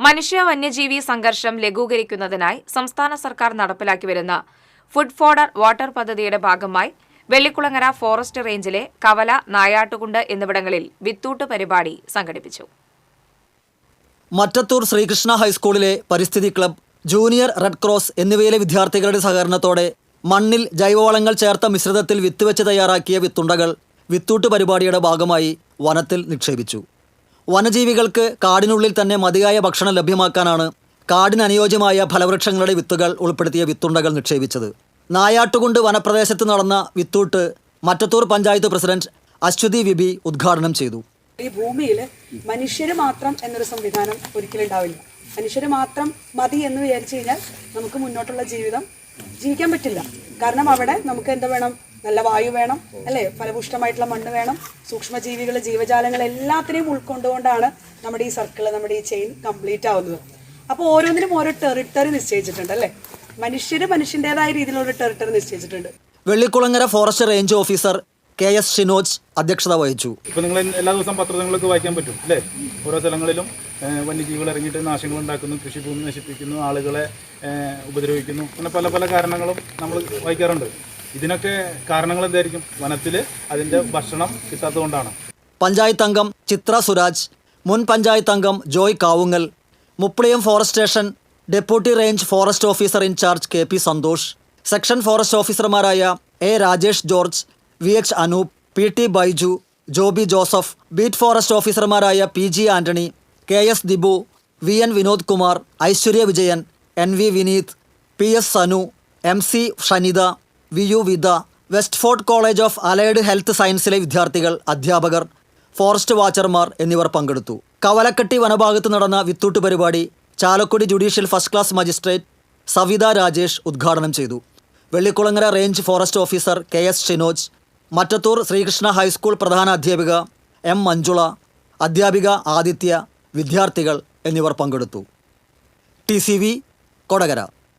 മനുഷ്യ വന്യജീവി സംഘർഷം ലഘൂകരിക്കുന്നതിനായി സംസ്ഥാന സർക്കാർ നടപ്പിലാക്കി വരുന്ന ഫുഡ് ഫോർഡർ വാട്ടർ പദ്ധതിയുടെ ഭാഗമായി വെള്ളിക്കുളങ്ങര ഫോറസ്റ്റ് റേഞ്ചിലെ കവല നായാട്ടുകുണ്ട് എന്നിവിടങ്ങളിൽ വിത്തൂട്ട് പരിപാടി സംഘടിപ്പിച്ചു. മറ്റത്തൂർ ശ്രീകൃഷ്ണ ഹൈസ്കൂളിലെ പരിസ്ഥിതി ക്ലബ് ജൂനിയർ റെഡ് ക്രോസ് എന്നിവയിലെ വിദ്യാർത്ഥികളുടെ സഹകരണത്തോടെ മണ്ണിൽ ജൈവവളങ്ങൾ ചേർത്ത മിശ്രിതത്തിൽ വിത്ത് വെച്ച് തയ്യാറാക്കിയ വിത്തുണ്ടകൾ വിത്തൂട്ട് പരിപാടിയുടെ ഭാഗമായി വനത്തിൽ നിക്ഷേപിച്ചു. വനജീവികൾക്ക് കാടിനുള്ളിൽ തന്നെ മതിയായ ഭക്ഷണം ലഭ്യമാക്കാനാണ് കാടിന് അനുയോജ്യമായ ഫലവൃക്ഷങ്ങളുടെ വിത്തുകൾ ഉൾപ്പെടുത്തിയ വിത്തുണ്ടകൾ നിക്ഷേപിച്ചത്. നായാട്ടുകൊണ്ട് വനപ്രദേശത്ത് നടന്ന വിത്തൂട്ട് Mattathur panchayat president Aswathi V B ഉദ്ഘാടനം ചെയ്തു. ഈ ഭൂമിയിൽ മനുഷ്യര് മാത്രം എന്നൊരു സംവിധാനം ഒരിക്കലും ഉണ്ടാവില്ല. മനുഷ്യര് മാത്രം മതി എന്ന് വിചാരിച്ചു കഴിഞ്ഞാൽ നമുക്ക് മുന്നോട്ടുള്ള ജീവിതം ജീവിക്കാൻ പറ്റില്ല. കാരണം അവിടെ നമുക്ക് എന്താ വേണം? നല്ല വായു വേണം അല്ലേ? ഫലപുഷ്ടമായിട്ടുള്ള മണ്ണ് വേണം. സൂക്ഷ്മജീവികൾ ജീവജാലങ്ങൾ എല്ലാത്തിനെയും ഉൾക്കൊണ്ടുകൊണ്ടാണ് നമ്മുടെ ഈ സർക്കിൾ നമ്മുടെ ഈ ചെയിൻ കംപ്ലീറ്റ് ആവുന്നത്. അപ്പോൾ ഓരോന്നിനും ഓരോ ടെറിട്ടറി നിശ്ചയിച്ചിട്ടുണ്ട് അല്ലേ? മനുഷ്യര് മനുഷ്യന്റെതായ രീതിയിലുള്ള ടെറിട്ടറി നിശ്ചയിച്ചിട്ടുണ്ട്. Vellikulangara forest range officer K S Shinoj അധ്യക്ഷത വഹിച്ചു. ഇപ്പോൾ നിങ്ങൾ എല്ലാ ദിവസവും പത്രങ്ങളിലൊക്കെ വായിക്കാൻ പറ്റും അല്ലേ? ഓരോ സ്ഥലങ്ങളിലും വന്യജീവികൾ ഇറങ്ങിയിട്ട് നാശങ്ങൾ ഉണ്ടാക്കുന്നു കൃഷിഭൂമി നശിപ്പിക്കുന്നു ആളുകളെ ഉപദ്രവിക്കുന്നു അങ്ങനെ പല പല കാരണങ്ങളും നമ്മൾ വായിക്കാറുണ്ട്. ഇതിനൊക്കെ കാരണങ്ങൾ എന്തായിരിക്കും? വനത്തിൽ അതിന്റെ ഭക്ഷണം കിട്ടാത്തതുകൊണ്ടാണ്. പഞ്ചായത്ത് അംഗം ചിത്ര സുരാജ് മുൻ പഞ്ചായത്ത് അംഗം Joy Kavungal Mupliyam forest station deputy range forest officer in charge K P Santhosh section forest ഓഫീസർമാരായ A Rajesh George V H Anoop P T Baiju Joby Joseph beat forest ഓഫീസർമാരായ P G Antony K S Dibu V N Vinod Kumar Aishwarya Vijayan N V Vineeth P S Sanu M C Shanitha V U Vitha West Fort College of Allied Health സയൻസിലെ വിദ്യാർത്ഥികൾ അധ്യാപകർ forest വാച്ചർമാർ എന്നിവർ പങ്കെടുത്തു. കവലക്കെട്ടി വനഭാഗത്ത് നടന്ന വിത്തൂട്ട് പരിപാടി Chalakudy judicial first class magistrate Savitha Rajesh ഉദ്ഘാടനം ചെയ്തു. Vellikulangara range forest officer K S Shinoj Mattathur Sreekrishna high school പ്രധാന അധ്യാപിക എം മഞ്ജുള അധ്യാപിക ആദിത്യ വിദ്യാർത്ഥികൾ എന്നിവർ പങ്കെടുത്തു. T C V Kodakara.